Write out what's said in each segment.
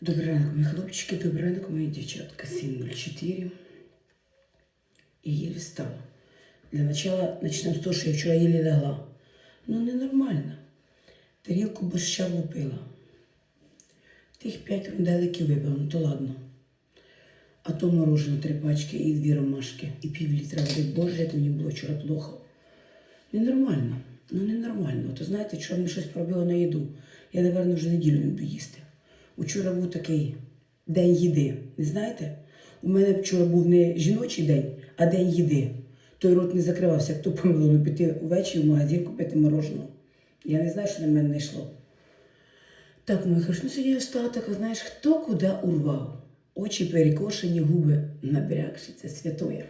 Добрий ранок, мої хлопчики, добрий ранок, мої дівчатка. 7.04. І єлі встала. Для начала почнемо з того, що я вчора єлі легла. Ну, ненормально. Тарілку борща влупила. Тих п'ять рунделиків випила, ну то ладно. А то морожено три пачки і дві ромашки, і пів літра води. Боже, як мені було вчора плохо. Ненормально. Ну, ненормально. То знаєте, вчора мені щось пробило на їду. Я, напевно, вже неділю не буду їсти. Учора був такий день їди. Не знаєте? У мене вчора був не жіночий день, а день їди. Той рот не закривався, як то помило ну, піти увечері в магазин купити мороженого. Я не знаю, що на мене не йшло. Так, мої хороші, ну сьогодні я встала така, знаєш, хто куди урвав. Очі перекошені, губи набрякші, це святоє.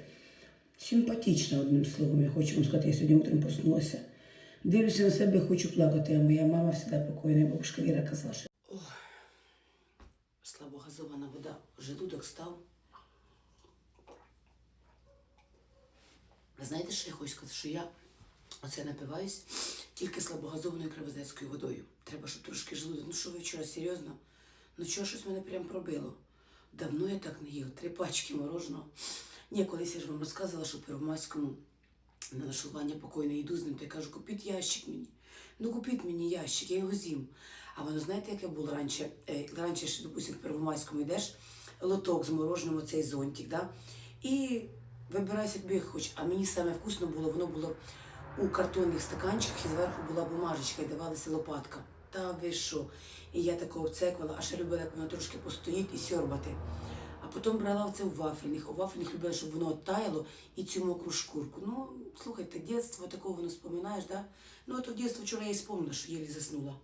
Симпатично, одним словом, я хочу вам сказати, я сьогодні утром проснулася. Дивлюся на себе, хочу плакати, а моя мама завжди покойна, бабушка Віра казала, що слабогазована вода, желудок став. Ви знаєте, що я хочу сказати? Що я оце напиваюсь тільки слабогазованою кривозецькою водою. Треба, щоб трошки желудок. Ну що ви вчора, серйозно? Ну чого щось мене прям пробило? Давно я так не їла. Три пачки мороженого. Ні, колись я ж вам розказувала, що в Первомайському на нашування покойної йду з ним, то я кажу, купіть ящик мені. Ну купіть мені ящик, я його з'їм. А воно знаєте, яке було раніше? Е, раніше ж, допустим, в Первомайському йдеш, лоток з мороженим, оцей зонтик, да? і вибирай собі хоч. А мені саме вкусно було, воно було у картонних стаканчиках, і зверху була бумажечка, і давалася лопатка. Та ви що? І я такого обцекувала, а ще любила, як воно трошки постоїть і сьорбати. А потім брала оце у вафельних. У вафельних любила, щоб воно оттаяло і цю мокру шкурку. Ну, слухайте, дитинство такого воно споминаєш, да? Ну, то дитинство вчора я і спомнила, що єлі заснула.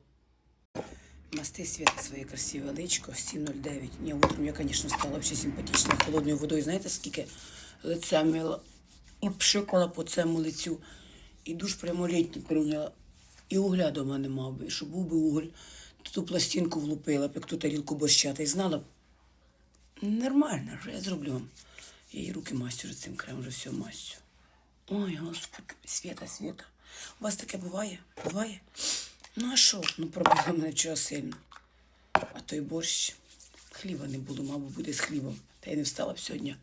Масти света своє красиве личко, 7.09. Ні, утром я, звісно, стала вообще симпатична холодною водою. Знаєте, скільки лиця мила і пшикала по цьому лицю. І душ прямо літній прийняла. І угля дома не мав би. І щоб був би уголь, то ту пластинку влупила б, як ту тарілку борща, та й знала б. Нормально, що я зроблю вам. Я їй руки мастю цим кремом, вже все мастю. Ой, господи, Свята, Свята. У вас таке буває? Буває? Ну а що? Ну пробила мене вчора сильно. А той борщ. Хліба не було, мабуть, буде з хлібом. Та я не встала б сьогодні.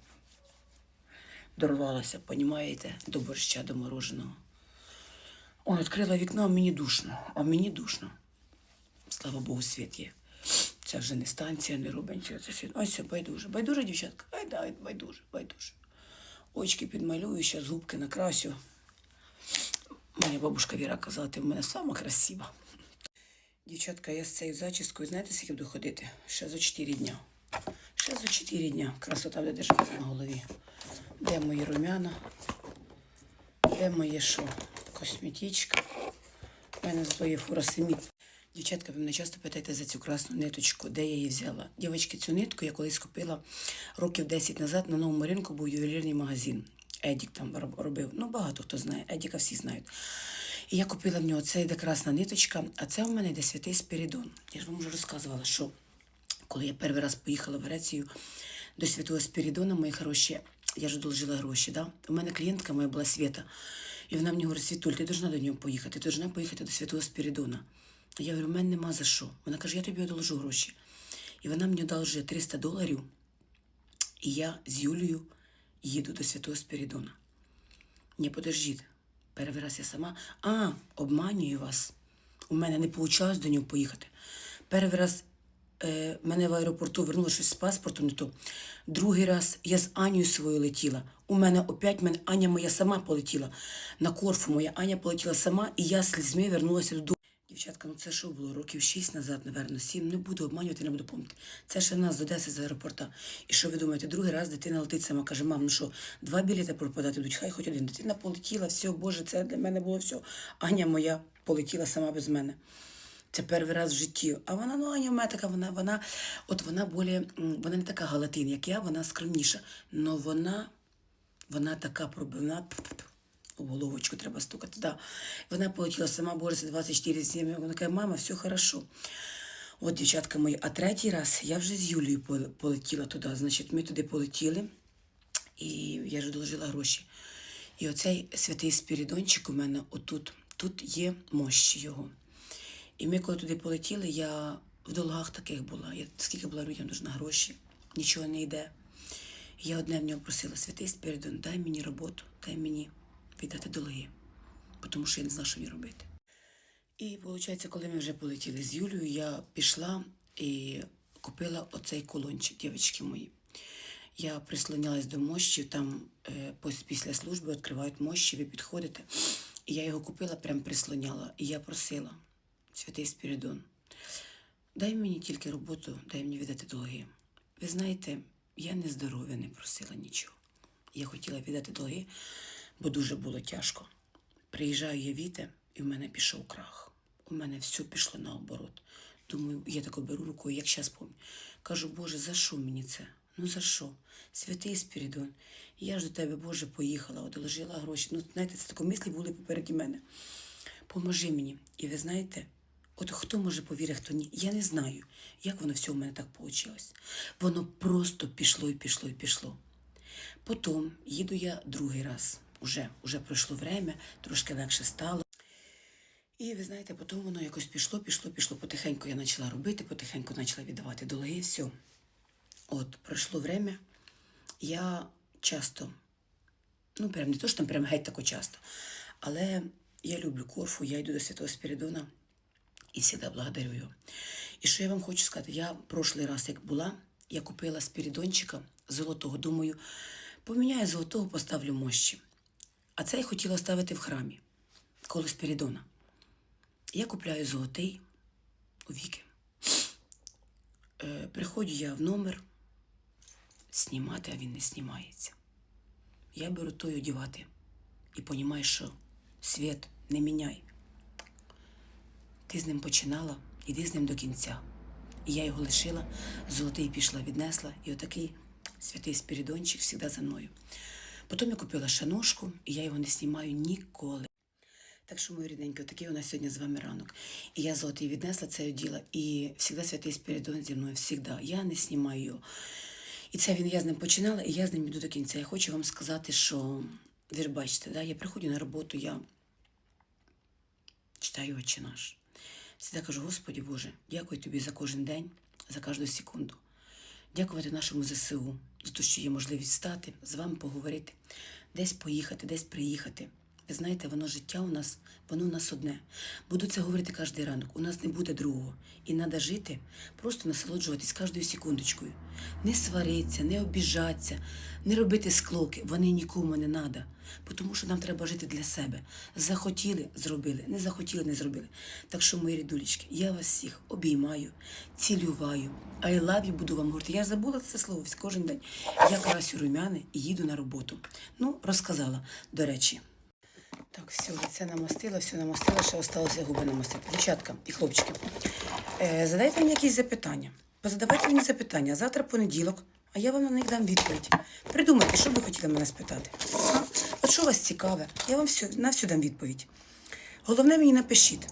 Дорвалася, понімаєте, до борща, до мороженого. Ой, відкрила вікно, а мені душно, а мені душно. Слава Богу, світ є. Це вже не станція, не нічого. Це світ. Ось все, байдуже. Байдуже, дівчатка? Ай, да, байдуже, байдуже. Очки підмалюю, ще зубки накрасю. Моя бабушка Віра казала, ти в мене сама красива. Дівчатка, я з цією зачіскою, знаєте, скільки буду ходити? Ще за 4 дня. Ще за 4 дня. Красота буде держати на голові. Де мої румяна? Де моє що? Косметичка. У мене зато є фуросемід. Дівчатка, ви мене часто питаєте за цю красну ниточку, де я її взяла. Дівчатки, цю нитку я колись купила років 10 назад на новому ринку був ювелірний магазин. Едік там робив. Ну, багато хто знає. Едіка всі знають. І я купила в нього це йде красна ниточка, а це у мене йде святий Спірідон. Я ж вам вже розказувала, що коли я перший раз поїхала в Грецію до Святого Спірідона, мої хороші, я ж одолжила гроші. Да? У мене клієнтка моя була Свята. І вона мені говорить, Світуль, ти должна до нього поїхати, ти должна поїхати до Святого Спірідона. Я говорю, в мене нема за що. Вона каже, я тобі одолжу гроші. І вона мені одолжує 300 доларів, і я з Юлією їду до Святого Спірідона. Ні, подождіть. Перший раз я сама. А, обманюю вас. У мене не вийшло до нього поїхати. Перший раз е, мене в аеропорту вернуло щось з паспортом не то. Другий раз я з Анею своєю летіла. У мене опять мене Аня моя сама полетіла. На Корфу моя Аня полетіла сама, і я з слізьми вернулася додому. Дівчатка, ну це що було? Років шість назад, напевно, сім. Не буду обманювати, не буду пам'ятати. Це ще нас з Одеси з аеропорта. І що ви думаєте, другий раз дитина летить сама, каже, мам, ну що, два білети пропадати будуть, хай хоч один. Дитина полетіла, все, Боже, це для мене було все. Аня моя полетіла сама без мене. Це перший раз в житті. А вона, ну, Аня в мене така, вона, вона, от вона болі, вона не така галатин, як я, вона скромніша. Но вона, вона така пробивна. У головочку треба стукати. Да. Вона полетіла сама, це 24 7. Вона каже, мама, все хорошо. От, дівчатка мої, а третій раз я вже з Юлією полетіла туди. Значить, ми туди полетіли, і я ж одолжила гроші. І оцей святий Спірідончик у мене отут, тут є мощі його. І ми, коли туди полетіли, я в долгах таких була. Я скільки була людям нужна гроші, нічого не йде. Я одне в нього просила, святий Спіридон, дай мені роботу, дай мені віддати долги, тому що я не знала, що мені робити. І виходить, коли ми вже полетіли з Юлією, я пішла і купила оцей кулончик, дівчатки мої. Я прислонялась до мощів, там е, після служби відкривають мощі, ви підходите. І я його купила, прям прислоняла. І я просила, святий Спіридон, дай мені тільки роботу, дай мені віддати долги. Ви знаєте, я не здорова, не просила нічого. Я хотіла віддати долги, бо дуже було тяжко. Приїжджаю я віте, і в мене пішов крах. У мене все пішло наоборот. Думаю, я тако беру рукою, як зараз пам'ятаю. Кажу, Боже, за що мені це? Ну за що? Святий Спірідон, я ж до тебе, Боже, поїхала, одолжила гроші. Ну, знаєте, це такі мислі були попереді мене. Поможи мені. І ви знаєте, от хто може повірити, хто ні, я не знаю, як воно все у мене так вийшло. Воно просто пішло і пішло і пішло. Потім їду я другий раз. Уже, уже пройшло время, трошки легше стало. І ви знаєте, потім воно якось пішло, пішло, пішло. Потихеньку я почала робити, потихеньку почала віддавати долги, все. От, пройшло время, я часто, ну, прям не то, що там прям геть тако часто, але я люблю Корфу, я йду до Святого Спіридона і завжди благодарю його. І що я вам хочу сказати, я прошлий раз, як була, я купила спірідончика золотого. Думаю, поміняю золотого, поставлю мощі. А це я хотіла ставити в храмі коло Спірідона. Я купляю золотий у віки. Е, приходжу я в номер знімати, а він не знімається. Я беру той одівати і розумію, що світ не міняй. Ти з ним починала, іди з ним до кінця. І я його лишила, золотий пішла, віднесла, і отакий святий Спірідончик завжди за мною. Потім я купила шаношку, і я його не знімаю ніколи. Так що, мої рідненькі, такий у нас сьогодні з вами ранок. І я золотий віднесла це оділа, і завжди святий Спірідон зі мною, завжди. Я не знімаю його. І це він, я з ним починала, і я з ним йду до кінця. Я хочу вам сказати, що ви ж бачите, да, я приходжу на роботу, я читаю «Отче наш. Всегда кажу, Господі Боже, дякую тобі за кожен день, за кожну секунду. Дякувати нашому ЗСУ за те, що є можливість стати, з вами поговорити, десь поїхати, десь приїхати. Ви знаєте, воно життя у нас, воно у нас одне. Буду це говорити кожен ранок. У нас не буде другого. І треба жити, просто насолоджуватись кожною секундочкою. Не сваритися, не обіжатися, не робити склоки. Вони нікому не треба. Тому що нам треба жити для себе. Захотіли, зробили, не захотіли, не зробили. Так що, мої рідулечки, я вас всіх обіймаю, цілюваю. I love you, буду вам говорити. Я забула це слово кожен день. Я красю румяни і їду на роботу. Ну, розказала, до речі. Так, все, лице намастила, все намастила, ще осталося губи намастити. Дівчатка і хлопчики, е, задайте мені якісь запитання. Позадавайте мені запитання. Завтра понеділок, а я вам на них дам відповідь. Придумайте, що ви хотіли мене спитати. А? Що вас цікаве? Я вам все, на все дам відповідь. Головне мені напишіть.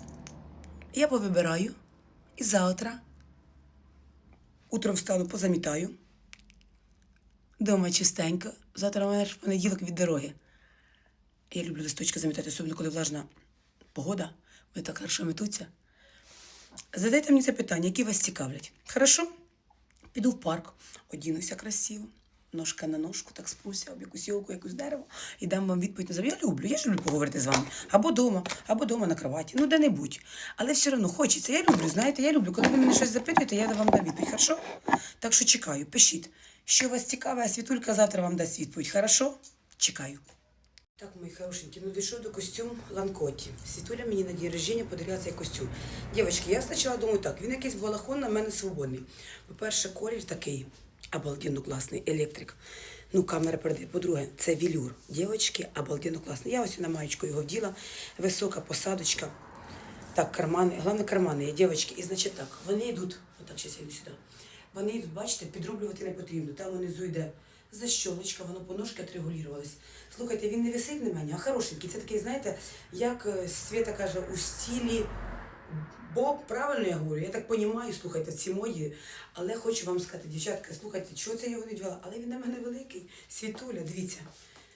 Я повибираю і завтра утром встану, позамітаю. Дома чистенько. Завтра у мене ж понеділок від дороги. Я люблю листочки замітати, особливо коли влажна погода. Вони так хорошо метуться. Задайте мені запитання, які вас цікавлять. Хорошо? Піду в парк, одінуся красиво, ножка на ножку, так спруся, об якусь йолку, якусь дерево, і дам вам відповідь на запитання. Я люблю, я ж люблю поговорити з вами. Або вдома, або вдома на кроваті, ну де-небудь. Але все одно хочеться. Я люблю, знаєте, я люблю. Коли ви мене щось запитуєте, я вам дам відповідь. Хорошо? Так що чекаю, пишіть. Що вас цікаве, а Світулька завтра вам дасть відповідь. Хорошо? Чекаю. Так, мої хорошенькі, ну дійшов до костюм Ланкоті. Світуля мені на день рождения подарила цей костюм. Дівчатки, я спочатку думаю так, він якийсь балахон на мене свободний. По-перше, колір такий обалденно класний, електрик. Ну, камера передає. По-друге, це вілюр. Дівчатки, обалденно класний. Я ось на маєчку його вділа, висока посадочка. Так, кармани, головне кармани є, дівчатки. І значить так, вони йдуть, отак, зараз я йду сюди. Вони йдуть, бачите, підроблювати не потрібно. Там внизу йде защолочка, воно по ножки отрегулювалось. Слухайте, він не висить на мене, а хорошенький. Це такий, знаєте, як е, Свята каже, у стілі Боб, правильно я говорю? Я так розумію, слухайте, ці мої. Але хочу вам сказати, дівчатка, слухайте, чого це я його не дівала? Але він на мене великий. Світуля, дивіться.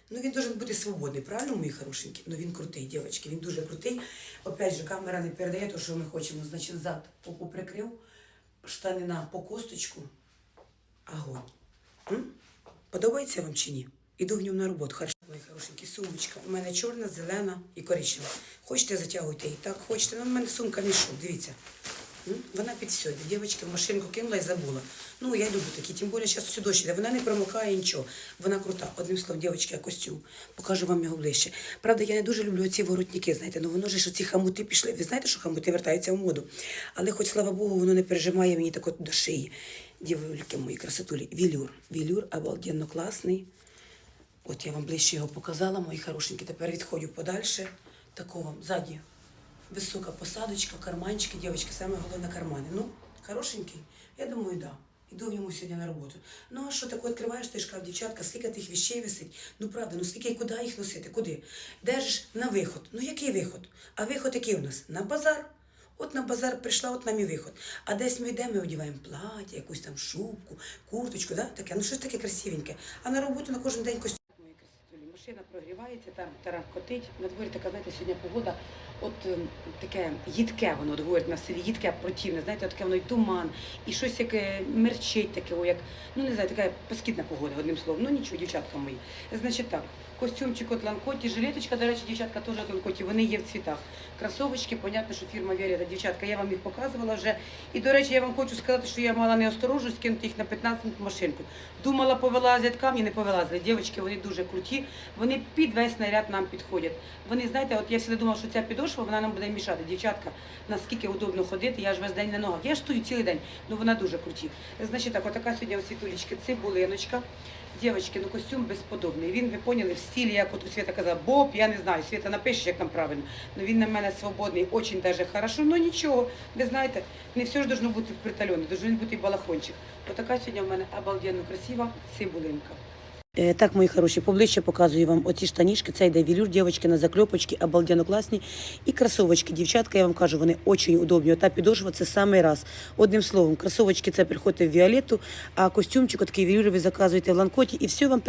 Ну він должен бути свободний, правильно, мої хорошенькі? Ну він крутий, дівчатки, він дуже крутий. Опять же, камера не передає те, що ми хочемо. Значить, зад попу прикрив, штанина по косточку. Огонь. М? Подобається вам чи ні? Іду в ньому на роботу. Хорошенькі, сумочка. У мене чорна, зелена і коричнева. Хочете затягуйте її? Так, хочете. Ну, в мене сумка мішок, дивіться. Вона під все. Дівчатки в машинку кинула і забула. Ну, я люблю такі, тим більше зараз все дощ. Вона не промокає нічого. Вона крута. Одним словом, дівчатки, я костюм. Покажу вам його ближче. Правда, я не дуже люблю ці воротники, знаєте, ну воно ж що ці хамути пішли. Ви знаєте, що хамути вертаються в моду. Але хоч, слава Богу, воно не пережимає мені так от до шиї. Дівчатки мої красотулі. Вілюр. Вілюр обалденно класний. От я вам ближче його показала, мої хорошенькі. Тепер відходжу подальше. Такого вам ззаді висока посадочка, карманчики, дівчатки, саме головне кармани. Ну, хорошенький? Я думаю, да. Іду в ньому сьогодні на роботу. Ну а що таке, відкриваєш ти шкаф, дівчатка, скільки тих вещей висить? Ну правда, ну скільки і куди їх носити? Куди? Держиш на виход. Ну який виход? А виход який у нас? На базар. От на базар прийшла, от нам і виход. А десь ми йдемо, ми одягаємо плаття, якусь там шубку, курточку, да? таке, ну щось таке красивеньке. А на роботу на кожен день костюм. Машина прогрівається, там тарах котить. На дворі така, знаєте, сьогодні погода, от ем, таке їдке воно, от говорять на селі, їдке противне, знаєте, таке воно і туман, і щось яке мерчить таке, як, ну не знаю, така паскідна погода, одним словом. Ну нічого, дівчатка мої. Значить так, костюмчик от ланкоті, жилеточка, до речі, дівчатка теж от ланкоті, вони є в цвітах. Кросовочки, понятно, що фірма Віолета, дівчатка, я вам їх показувала вже. І, до речі, я вам хочу сказати, що я мала неосторожність кинути їх на 15 минут машинку. Думала, повилазять камні, не повилазили. Дівчатки, вони дуже круті, вони під весь наряд нам підходять. Вони, знаєте, от я завжди думала, що ця підошва, вона нам буде мішати. Дівчатка, наскільки удобно ходити, я ж весь день на ногах. Я ж стою цілий день, ну вона дуже круті. Значить так, отака сьогодні у світулечки цибулиночка. Дівчатки, ну костюм безподобний. Він, ви поняли, в стилі, як от у Свята казала, Боб, я не знаю, Свята напише, як там правильно. Ну він на мене свободний, очень даже хорошо, ну нічого. Ви знаєте, не все ж должно бути впритальоне, должен бути балахончик. Отака сьогодні в мене обалденно красива цибулинка. Е, Так, мої хороші, поближче показую вам оці штанішки. Це йде вілюр, дівчатки на закльопочки, обалденно класні. І кросовочки, дівчатка, я вам кажу, вони дуже удобні. Ота підошва це самий раз. Одним словом, кросовочки це приходьте в Віолетту, а костюмчик, такий ви заказуєте в ланкоті, і все вам